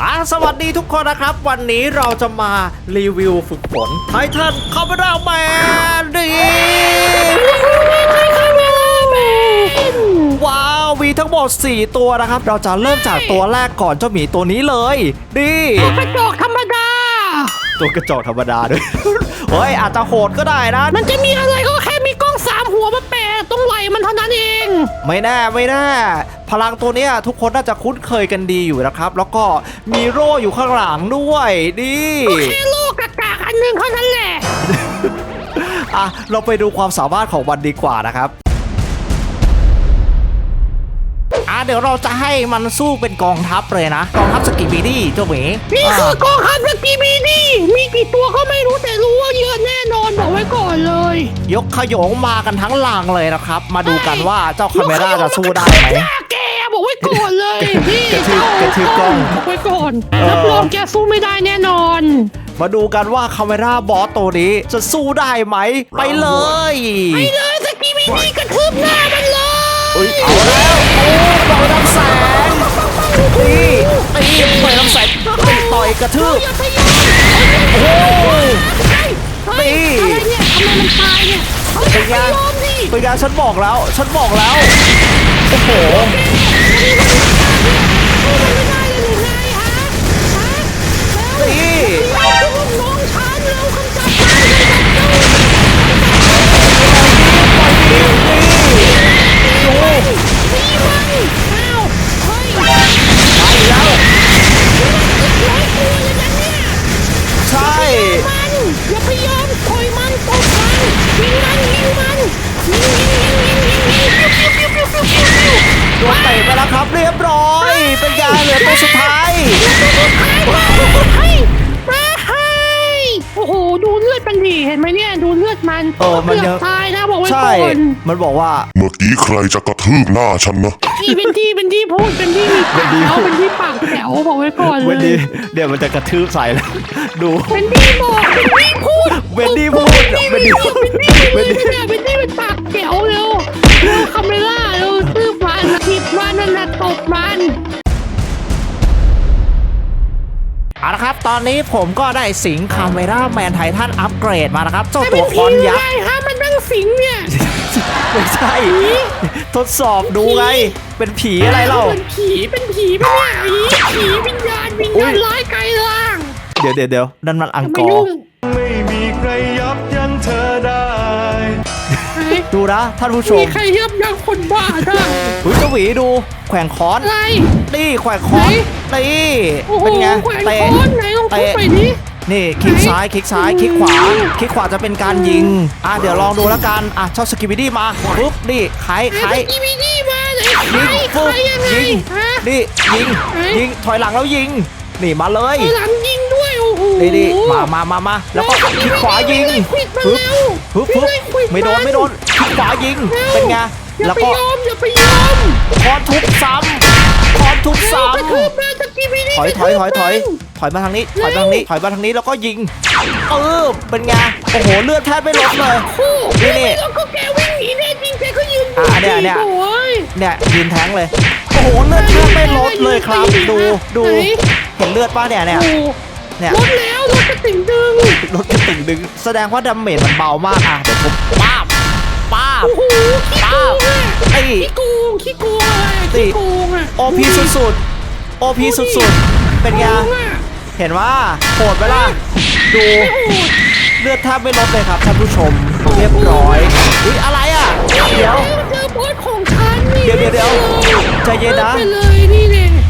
อ่าสวัสดีทุกคนนะครับ วันนี้เราจะมารีวิวฝึกฝนไททันคาร์บอนแมนดีว้าว มีทั้งหมด 4 ตัวนะครับ เราจะเริ่มจากตัวแรกก่อนเจ้าหมีตัวนี้เลย ดีกระจอกธรรมดา ตัวกระจอกธรรมดาด้วย เฮ้ย อาจจะโหดก็ได้นะ มันจะมีอะไรก็แค่มีกล้องสามหัวมาแปะตรงไหล่ มันเท่านั้นเอง ไม่แน่ไม่แน่พลังตัวเนี้ยทุกคนน่าจะคุ้นเคยกันดีอยู่นะครับ แล้วก็มีโร่อยู่ข้างหลังด้วยดีแค่โลกกากากอันหนึงเท่านั้นแหละ อะเราไปดูความสามารถของมันดีกว่านะครับ เดี๋ยวเราจะให้มันสู้เป็นกองทัพเลยนะ กองทัพสกิบิดี้เจ้าหมีนี่คือะอกองทัพสกีบีนี่มีกี่ตัวก็ไม่รู้แต่รู้ว่าเยอะแน่นอนบอกไว้ก่อนเลย ยกขยงมากันทั้งลางเลยนะครับ มาดูกันว่าเจ้าคาเมร่าจะสู้ได้ไหมหน้าแกบอกไว้ก่อนเลยนี่กระทืบเจ้ากระทืบกล้องบอกไว้ก่อนเออรับรองแกสู้ไม่ได้แน่นอนมาดูกันว่าคาเมร่าบอสตัวนี้จะสู้ได้ไหม ไปเลย ไปเลยสกีบีนี่กระทืบหน้ามัน เอ้ยเอาแล้วโอ้ปล่อยน้ำแสงตีตีปล่อยน้ำแสงตีต่อยกระทืบโอ้โหเฮ้ยอะไรเนี่ยทำไมมันตายเนี่ยเป็นไงไม่ยอมดิเป็นไงฉันบอกแล้ว ฉันบอกแล้วโอ้โหไม่ได้เลยหรือไงฮะฮะตีแล้วลูกน้องฉันเร็วคำจัดการดูตีมันอ้าวเฮ้ยไปแล้วร้อยตัวเลยนะเนี่ย ใช่ มันอย่าพยายามถอยมันตบมันยิงมันยิงมันยิงยิงยิงยิงยิงยิงปิ้วปิ้วปิ้วปิ้วปิ้วปิ้วโดนเตะไปแล้วครับเรียบร้อย เป็นไงเหลือตัวสุดท้ายให้มาให้โอ้โหดูเลือดมันดิเห็นไหมเนี่ยดูเลือดมันเออมันยังกืบตายนะบอกไว้ใช่ ก่อนมันบอกว่า เมื่อกี้ใครจะกระทืบหน้าฉันนะที่เป็นที่เป็นที่พูดเป็นที่มีปากแถวเป็นที่ปากแถวบอกไว้ก่อนเลเวนดี้ยเดี๋ยวมันจะกระทืบใส่แล้ว ดู เป็นที่บอกเป็นที่พูดเวนดี้พูดเป็นที่เวเป็นนดี้ที่เป็นที่เป็นที่เป็นปากแถวเร็วเร็วคาเมล่าเร็วตื้อมันถีบมันนั่นแหละตบมัน เอาละครับ ตอนนี้ผมก็ได้สิงคาเมร่าแมนไททันอัปเกรดมานะครับเจ้าตัวคอนยักษ์ไงฮะมันนั่งสิงเนี่ยไม่ใช่ ทดสอบดูไง เป็นผีอะไรเล่าเป็นผีเป็นผีเป็นเนี่ยผีผีวิญญาณวิญอุ๊ญายณร้ายไกลล่าง เดี๋ยวเดี๋ยวเดี๋ยวนั่นมันอังไม่กอยุ่ร์งไม่มีใคร ดูนะท่านผู้ชมีมใครยับยั้งคนบ้าได้อุ้ยเจ้าหวีดู แขว่งค้อนอะไรนี่แขว่งค้อนนี่โอ้โหเป็นไงแขวนเตะค้อนไหนลองทุบเตะไปดินี่คลิกไหนซ้ายคลิกซ้ายคลิกขวาคลิกขวาจะเป็นการยิงอะเดี๋ยวลองดูแล้วกันอะเจ้าสกิบิดี้มาปุ๊บนี่ไขไขไอ้กีวีดีมาไหนใครยิงใครปุ๊บยังไงยิงฮะนี่ยิงไหนยิงถอยหลังแล้วยิงนี่มาเลยไอ้หลังยิงด้วยโอ้โห นี่นี่มามามามาแล้วก็คลิกขวายิงควิดมันปึ๊บเร็วปึ๊บปึ๊บวิ่งเลยควิไม่โดนไม่โดนคลิกขวายิงเร็วเป็นไงอย่าแล้วไปก็ยอมอย่าไปยอมคอนทุบซ้ำคอนทุบเร็วกระทืบซ้ำมาสกีวีดีถอยถอยถอยถอยถอยมาทางนี้ถอยมาทางนี้ถอยมาทางนี้แล้วก็ยิงเออเป็นไงโอ้โหเลือดแทบไม่ลดเลยคู่นี่นี่แล้วก็แกวิ่งหนีแน่จริงแกก็ยืนอะเนี่ยเนี่ยโอ้ยเนี่ยยืนแทงเลยโอ้โหเลือดแทบไม่ลดเลยครับ ดูดูไหนเห็นเลือดป่ะเนี่ยเนี่ยโอ้ เนี่ยลดแล้วลดกระติ่งดึงลดกระติ่งดึง แสดงว่าดาเมจมันเบามากอะเดี๋ยวผมป้าบป้าบโอ้โหขี้โกงอะไอ้ขี้โกงขี้โกงอะไรติขี้โกงอะโอพีสุดๆโอพีสุดๆ เป็นไงโกงอะเห็นว่าโหดไปล่ะดูโอ้โหเลือดแทบไม่ลดเลยครับท่านผู้ชมเรียบร้อยอุ้ยอะไรอะเดี๋ยวเจอบอสของฉันนี่เดี๋ยวเดี๋ยวเดี๋ยวใจเย็นนะ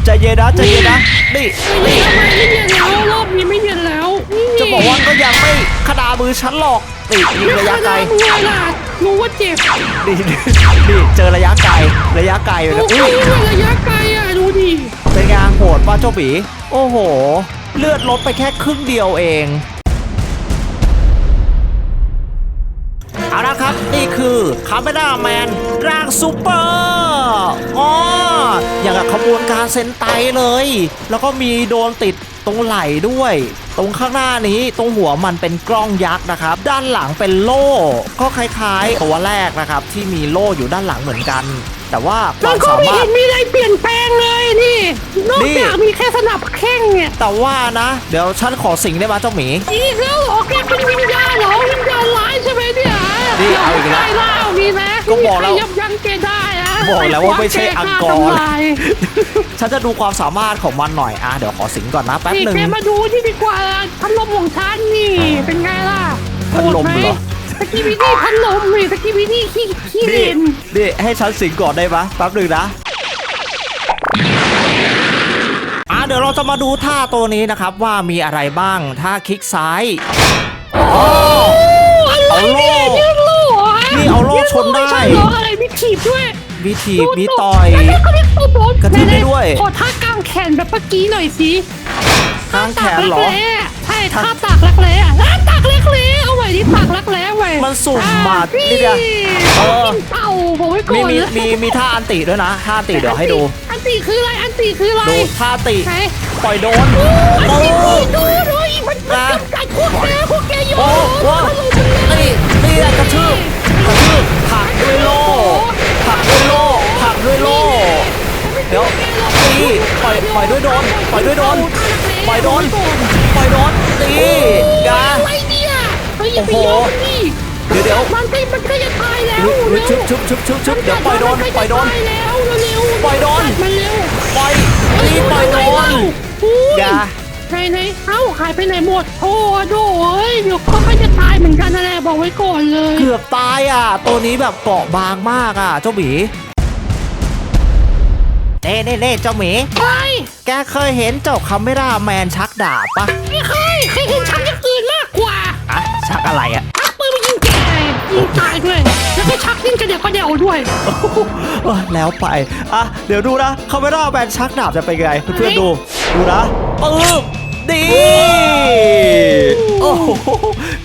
ไปเลยนี่เนี่ยใจเย็นนะใจเย็นนะนี่ไม่นี่ทำไมไม่เรียนแล้วรอบนี้ไม่เรียนแล้วนี่จะบอกว่าก็ยังไม่ขนามือฉันหรอกนี่ยิงระยะไกลม่ขนาดมือล่ะรู้ว่าเจ็บนี่นี่นี่เจอระยะไกลระยะไกลเลยโอ้นะโหอุ้ยระยะไกลอะดูดิเป็นไงโหดป่ะเจ้าบีโอ้โห เลือดลดไปแค่ครึ่งเดียวเอง แล้วครับ นี่คือคาเมราแมนร่างซูเปอร์อ๋ออย่างกับขบวนการเซนไตเลย แล้วก็มีโดนติดตรงไหล่ด้วย ตรงข้างหน้านี้ตรงหัวมันเป็นกล้องยักษ์นะครับ ด้านหลังเป็นโล่ก็คล้ายๆตัวแรกนะครับ ที่มีโล่อยู่ด้านหลังเหมือนกัน แแต่ว่าคมัวานมก็สาไม่มารเห็ถ นมีอะไรเปลี่ยนแปลงเลยนี่นอกนี่ จากมีแค่สนับแข้งเนี่ยแต่ว่านะ เดี๋ยวฉันขอสิงได้ไหมเจ้าหมี อีกแล้วเหรอแกเป็นวิญญาณเหรอวิญญาณร้ายใช่ไหมเนี่ยนี่เอาอีกแล้วได้เล่านี่นะก็บอกแล้วไม่มีใครยับยั้งแกได้อะบอกแล้วว่าไม่ใช่อังกอร์ ทำลายฉันจะดูความสามารถของมันหน่อยอะเดี๋ยวขอสิงก่อนนะแป๊บนี่หนึ่ง แกมาดูที่ดีกว่าพัดลมของฉันนี่เป็นไงล่ะพัดลมเหรอ สกีบิดี้พัดลมนี่สกีบิดี้ขี้ขี้นี่เล่นนี่ให้ฉันสิงก่อนได้ไหมแป๊บหนึ่งนะอะเดี๋ยวเราจะมาดูท่าตัวนี้นะครับว่ามีอะไรบ้างท่าคลิกซ้ายอ๋อเอาโล่ยืดโล่เหรอนี่เอาโล่ชนได้ ยืโล่ใช่เหรออะไรมีถีบด้วยมีถีบมีต่อย แล้วก็เรียกตัวโดนกระทืบได้ด้วย ขอท่ากางแขนแบบเมื่อกี้หน่อยสิกางแขนเหรอ ท่าตากแร้ใช่ท่าตากรักแร้อะ สุ่มมาอ่นี่เดียวเออกินเต่าบอกไว้ก่อมีนมีเลยมีมีท่าอันติด้วยนะท่าอันติเดี๋ยวให้ดูอันตีคืออะไร อันตีคืออะไรดูท่าอันติไหนปล่อยโดนอันโอ้ตีคือดูดูอีมันมันนะ กำกัดพวกแกพวกแกโยโอ้โหนี่นี่กระชืบกระชืบผลักด้วยโล่ผลักด้วยโล่ผลักด้วยโล่เดี๋ยวตีปล่อยปล่อยด้วยโดนปล่อยด้วยโดนปล่อยโดนปล่อยโดนตีกา อะไรเนี่ยเฮ้ยอย่าไปโอ้โห ยอมนี่เดี๋ยวเดี๋ยวมันก็มันก็จะตายแล้วลุยลุยเร็วชุบชุบชุบชุบชุบเดี๋ยวปล่อยโดนปล่อยโดนตายแล้วเร็วๆปล่อยโดนมันเร็วปล่อยตีปล่อยโดนอย่าไหนไหนเอ้าหายไปไหนหมดโอ้โดเอ้ยเดี๋ยวก็ไม่จะตายเหมือนกันนะแหละบอกไว้ก่อนเลย เกือบตายอะ ตัวนี้แบบเกาะบางมากอะ เจ้าหมีเน่เน่เน่เจ้าหมีไปแกเคยเห็นเจ้าคาเมราแมนชักดาบปะไม่เคย เคยเห็นชักอย่างอื่นมากกว่าอะชักอะไรอะ ยิงตายด้วย แล้วก็ชักยิงกระเดียวกระเดียวด้วยเออแล้วไป อะ เดี๋ยวดูนะคาเมราแมนชักดาบจะเป็นไง เพื่อนๆดู ดูนะปึ๊บดีโอ้โห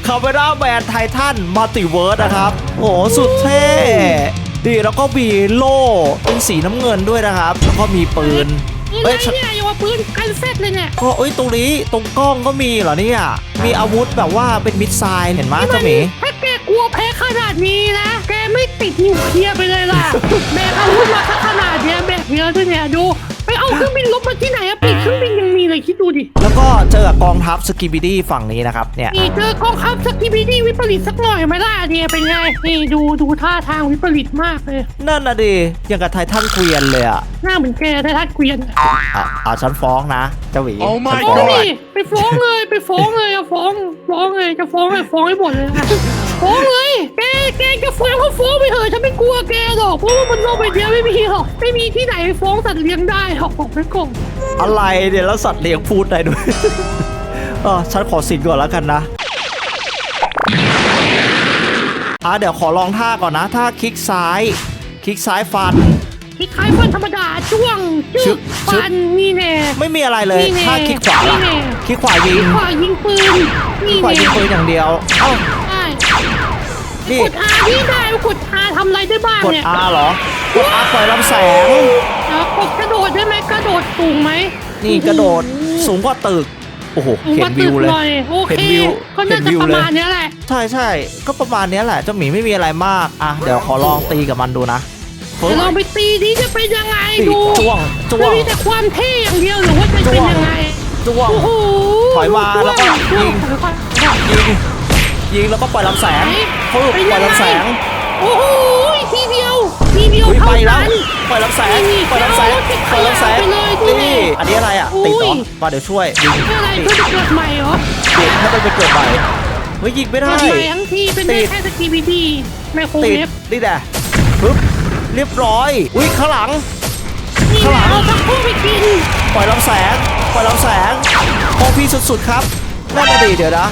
คาเมราแมนไททันมัลติเวิร์สนะครับ โอ้โหสุดเท่ดีแล้วก็มีโล่เป็นสีน้ำเงินด้วยนะครับ แล้วก็มีปืนนี่เอ้ยไงเนี่ยอย่าว่าปืนกันเซตเลยเนี่ยก็เอ้ยตรงนี้ตรงกล้องก็มีเหรอเนี่ย มีอาวุธแบบว่าเป็นมิดไซล์เห็นไหมเจ้าหมีถ้าแกก ลัวแพ้ขนาดนี้นะ แกไม่ติดนิวเคลียร์ไปเลยล่ะ แบกอาวุธมาขนาดเนี้ยแบกเยอะด้วยเนี่ยดูไปเอาเครื่องบินลบมาที่ไหนอะปีกเครื่องบินยังมีเลยคิดดูดิ แล้วก็เจอกับกองทัพสกิบิดี้ฝั่งนี้นะครับเนี่ยนี่เจอกองทัพสกิบิดี้วิปริตสักหน่อยไหมล่ะเนี่ยเป็นไงนี่ดูดูท่าทางวิปริตมากเลยนั่นน่ะดิอย่างกับไททันเกวียนเลยอะหน้าเหมือนแกได้ทัดเกวียนอะอะฉันฟ้องนะเจ้าหวี Oh ฉั my นฟ้อง God นี่ไปฟ้องเลยไปฟ้องเลยอะฟ้องฟ้องเลยจะฟ้องเลยฟ้องให้หมดเลยอะ ฟ้องเลยแกแกจะฟ้องก็ฟ้องไปเถอะฉันไม่กลัวแกหรอกเพราะว่ามันโลกใบเดียวไม่มีหรอกไม่มีที่ไหนฟ้องสัตว์เลี้ยงได้หรอกบอกไว้ก่อนอะไรเนี่ยแล้วสัตว์เลี้ยงพูดได้ด้วย เออฉันขอสินก่อนแล้วกันนะอะเดี๋ยวขอลองท่าก่อนนะท่าคลิกซ้าย คลิกซ้ายฟันที่คล้ายฟันธรรมดาจ้วงชึจึบกชึบฟันนี่แน่ไม่มีอะไรเลยนี่ไงถ้าคลิกขวาล่ะนี่ไงคลิกขวายิงขวายิงปืนคลินี่กขวายิงปืนอย่างเดียวเอ้า ได้นี่กดอาที่ได้กดอาทำอะไรได้บ้างกดเนี่ย R เหรอกด R ปล่อยลำแสงแล้วกดกระโดดได้ไหมกระโดดสูงไหมนี่กระโดดสูงกว่าตึก โอ้โหสูงเห็กนว่าวิตึวกเลยหน่อยโอเห็เคนวิวก็น่าเห็นจะวิวประเลยมาณเนี้ยแหละใช่ใช่ก็ประมาณเนี้ยแหละเจ้าหมีไม่มีอะไรมาก อะ เดี๋ยวขอลองตีกับมันดูนะเดี๋ยวลองไปตีดิจะเป็นยังไงตีดูจ้วงจ้วจะงมีแต่ความเท่อย่างเดียวหรือว่าจะเป็นยังไงจ้วงโอ้โหถอยมาแล้วก็จ้วยิงถอยก่อนยิงยิงแล้วก็ปล่อยลำแสง ปึ๊บเป็นปล่ยัอยงลำแสไงงโอ้โหทีเดียวทีเดียวอุ้ยไปเท่าแล้วนั้นปล่อยลำแสงนี่ปล่อยลำแสงเอาปล่อยลำแสงไปเลยนี่นี่อันนี้อะไรอะอุ้ยติดเหรอมาเดี๋ยวช่วยยิงอะไรติดเพื่อจะเกิดใหม่เหรอติดถ้ามันไปเกิดใหม่เฮ้ยยิงไม่ได้เกิดใหม่ทั้งทีเป็นติได้ดแค่สกีบีดีไมโครติดเวฟนี่แหละปึ๊บเรียบร้อยอุ้ยข้างหลังนี่ข้างหลัแหละงเอาสักพวกไปกินปล่อยลำแสงปล่อยลำแสงโอพีสุดๆครับนั่นน่ะดิเดี๋ยวนะ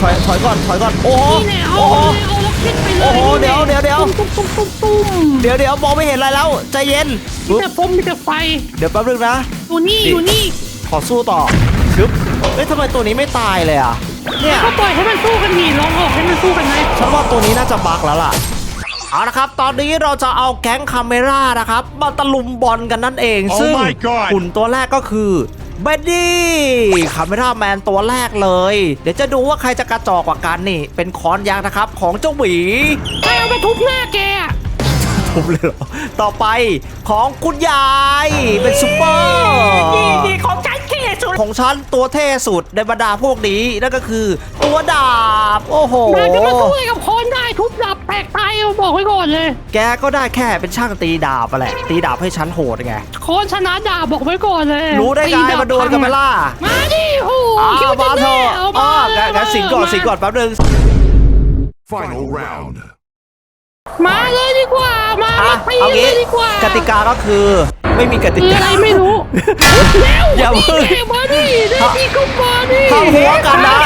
ถอยถอยก่อนถอยก่อนโอ้โหนี่แหละเอาโอ้โห เลยเอาล็อกเก็ตไปเลยโอ้โหเดี๋ยวเดี๋ยวเดี๋ยวตุ้มตุ้มตุ้มตุ้มเดี๋ยวเดี๋ยวมองไม่เห็นอะไรแล้วใจเย็นมีปึ๊บแต่ฟมมีแต่ไฟ เดี๋ยวแป๊บนึงนะ อยู่นี่นี่อยู่นี่ขอสู้ต่อชึบเฮ้ยทำไมตัวนี้ไม่ตายเลยอะเนี่ยก็ปล่อยให้มันสู้กันดีลองออกให้มันสู้กันไหมฉันว่าตัวนี้น่าจะบักแล้วล่ะเอาละครับ ตอนนี้เราจะเอาแก๊งคาเมรานะครับมาตะลุมบอลกันนั่นเอง Oh ซึ่ง my God หุ่นตัวแรกก็คือเบดดี้คาเมราแมนตัวแรกเลย เดี๋ยวจะดูว่าใครจะกระจอกกว่ากันนี่ เป็นคอนยักษ์นะครับ ของเจ้าหวีใครเอามาทุบหน้าแกอะทุบเลยเหรอ ต่อไปของคุณยาย เป็นซุปเปอร์นี่นี่ของฉันเท่สุด ของฉันตัวเท่สุดในบรรดาพวกนี้นั่นก็คือ ตัวดาบ โอ้โหนายจะมาสู้อะไรกับคนได้ทุบดับแตกตายเอาบอกไว้ก่อนเลย แกก็ได้แค่เป็นช่างตีดาบอะแหละตีดาบให้ฉันโหดไงคนชนะดาบบอกไว้ก่อนเลย รู้ได้ไงตีบมาโดนกันไหมล่ะมาดิโอ้โหอ้าคิดวว่ามาจะเถแน่อะเอาอ๋มาองั้นงั้นสิงก่อนสิงก่อนแป๊บนึง Final round มาเลยดีกว่า มาอะมาตีเอาเลงี้ยดีกว่า กติกาก็คือ ไม่มีกติคือกาอะไรไม่รู้แล้วอย่าเพิ่งนี่มาดิได้ดีก็มาดิห้ามหัวกันนะ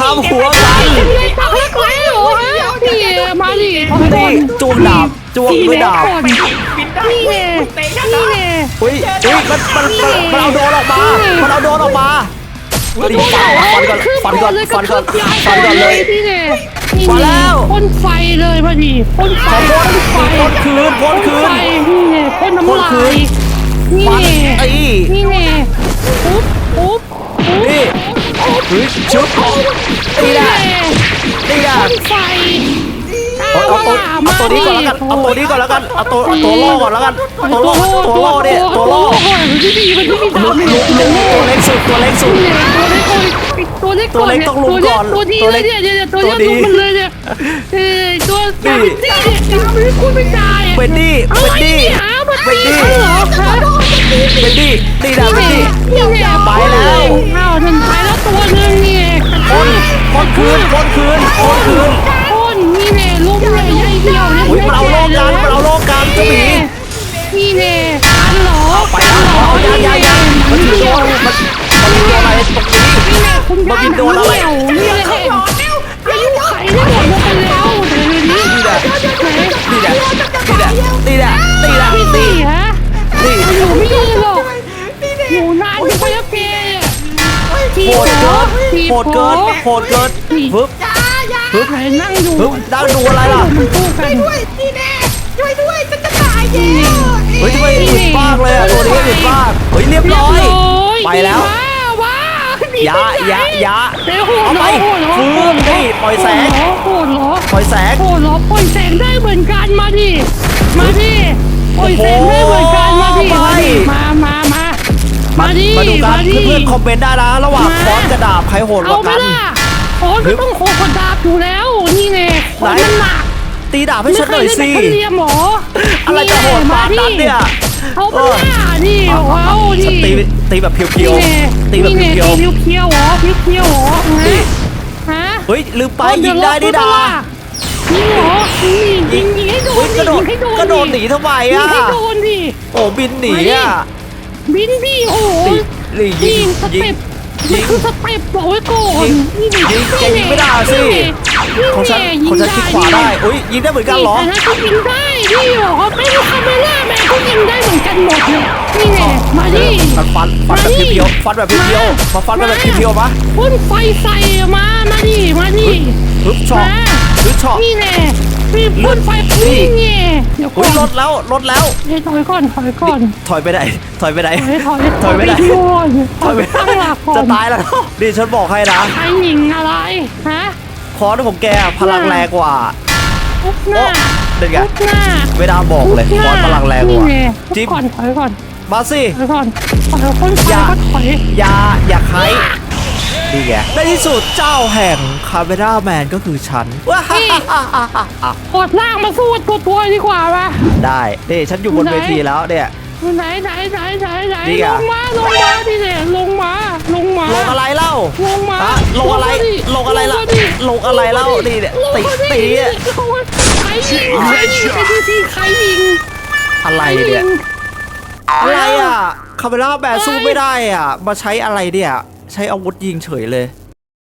ห้ามหัวกันเป็นไรตักเล็กไรเหรอฮะนี่มาดิถอยก่ตีอนจ้วงดาบจ้วงด้วยดาบก่อนบินได้นี่ไงเตะฉันนี่เหรอไงอุ้ยอุ้ยมันมันมันมันเอาโดนออกมา มันเอาโดนออกมาตีฟันก่อนฟันก่อนฟันก่อนฟันก่อนเลย นี่ไงนี่มาแล้วพ่นไฟเลยมาดิพ่นไฟขอพ่นไฟพ่นคืนพ่นคืนไฟนี่ไงพ่นน้ำพ่นลาคืนยนี่ฟันไงตีนี่ไงปุ๊บปุ๊บปุ๊บนี่เฮ้ยชึบตีนี่ได้ไงตีได้พ่นไฟเอาเอาตัวเอาตัวนี้ก่อนแล้วกันเอาตัวนี้ก่อนแล้วกันเอาตัวเอาตัวล่อก่อนแล้วกันตัวล่อตัวล่อเนี่ยตัวล่อก่อนมันไม่ดีมันไม่มีดาวลุกลุกลุกตัวเล็กสุดตัวเล็กสุดเนี่ย ตัวเล็กตัวเล็กตัวเล็กต้องลุมก่อนตัวนี้ตัวเลเล็ยกเนี่ยเนี่ยตัวตัวนี้ดีลุมมันเลยเนี่ยเอ้ยตัวนี่นี่เนี่ยไม่พูดไม่ได้เป็นดี้อะไรเป็นดี้เนี่ยมันเป็นตีดี้ฉันเหรอฮะเป็นดี้ตีดาเป็นดี้นี่เนี่ยไปแล้วอ้าวหนึ่งไปแล้วตัวหนึ่งเนี่ยพ่นพ่นคืนพ่นคืนพ่นคืนพ่นนี่เนี่ยลุมเลยใหญ่เดียวเนี่ยอุ้ยมันเอาโลกันมันเอาโลกันเจ้าหมีนี่เนี่ยอันเหรอไปแล้วเอายังยังยังมันถือโดนมันมันมีตัวอะไรตรงนี้นี่เนี่ยคุณ มาบินโดนอะไรนี่เลยอายุไขได้หมดลงไปแล้วเดี๋ยวนี้นี่แหละนี่แหละนี่แหละนี่แหละนี่แหละพี่นี่สี่ฮะนี่อยู่ไม่ยืนหรอกอยู่นานอยู่ไปแล้วแกทีโหดเกินโหดเกินโหดเกินปึ๊บปึ๊บไหนนั่งดูปึ๊บนั่งดูอะไรล่ะมันคู่กันนี่แน่ช่วยด้วยฉันจะตายแล้เฮ้ยทำไมอึดมากเลยอะตัวนี้อึดมากเฮ้ยเรียบร้อย ไปแล้ว ยาอยาอยาเดี๋ยวโหดเอาเหรไปอโหดเหรอฟื้นนี่ปล่อยแสงโหดเหรอปล่อยแสงโหดเหรอปล่อยแสงได้เหมือนกันมาดิมาดิปล่อยแสงได้เหมือนกันมาดิโอ้โหมาดิมามามามาดิมาดูกันดิเพื่อนๆคอมเมนต์ได้นะระหว่างมาฟอนต์กระดาบใครโหดกเอาว่าไหมกันล่ะขอนก็ต้องโคกระดาบอยู่แล้วนี่ไงขอนไหนมันหนัก ตีดาบให้ฉันหน่อยสิไม่เคเล่นแต่คนเรียมหรออะไรจะโหดปานนั้นเนี่ยเอาไปล่ะนี่เอาดิฉันตีตีแบบเพียวนี่ไงๆตีแบบนี่ไงเพียวตีเพียวๆเหรอเพียวๆเหรอนี่ฮะๆเฮ้ยลืมไปเอายิเดี๋งวได้ดิดายิงเหรอยิงยิงยิงให้โดเฮ้นยกระโดดยิงให้โดนกระโดดหนีทำไมยิงอะให้โดนดิโอ้บินหนีอะบินดิโอ้โหนี่ยิยิงงสยิเต็งปมันคือสเต็ปบอกไว้ก่อนยิงนี่ยิงแกยิงไม่ได้สิ ของฉันของฉันคลิกขวาได้อุ้ยยิงได้เหมือนกันเหรอแต่ถ้าเขายิงได้นี่เหรอไม่มีคาเมล่าแม่ก็ยิงได้เหมือนกันหมดเลยนี่ไงมาดิมันฟันฟันแบบเพียวๆฟันแบบเพียวๆมาฟันแบบเพียวๆปะพ่นไฟใส่มามาดิมาดิฮึบช็อตมาฮึบช็อตนี่แน่พี่พ่นไฟนี่นี่ไงเดี๋ยวก่อุ้อยนลดแล้วลดแล้วเฮ้ยถอยก่อนถอยก่อน ถอยไปไหนถอยไปไหนถอยถอยถอยไปไหนที่ก่อนถอยไปตั้งหลักก่อนจะตายแล้วดิฉันบอกให้นะใครหญิงอะไรฮะ คอร์สของแกพลังแรงกว่าทุกหน้าเด็กอะทุกหน้าเวลาบอกเลยคอน้าร์สพลังแรงกว่าจิ๊บก่อนถอยก่อนมาสิถอยก่อนถอยพ่นไฟอยก็ถอยอย่าอย่าใครนี่ไงในที่สุดเจ้าแห่งคาเมราแมนก็คือฉันว้าฮ่าฮ่าฮ่าฮ่าฮ่ากดล่างมาสู้ตัวตัวๆดีกว่าปะได้นี่ฉันอยู่บนไหนเวทีแล้วเนี่ย ไหนไหนไหนไหนไหนนี่ไง ลงมาลงมาดิเนี่ยลงมาลงมาลงอะไรเล่าลงมาฮะลงอะไรมาดิลงอะไรล่ะ มาดิลงอะไรเล่านี่เนี่ยลงตีมาดิตีอะลงมาใครยิงใครยิงไปดูสิใครยิงอะไรใครเนี่ยยิงอะไรอะคาเมราแมนสู้ไม่ได้อะ มาใช้อะไรเนี่ย ใช้อาวุธยิงเฉยเลย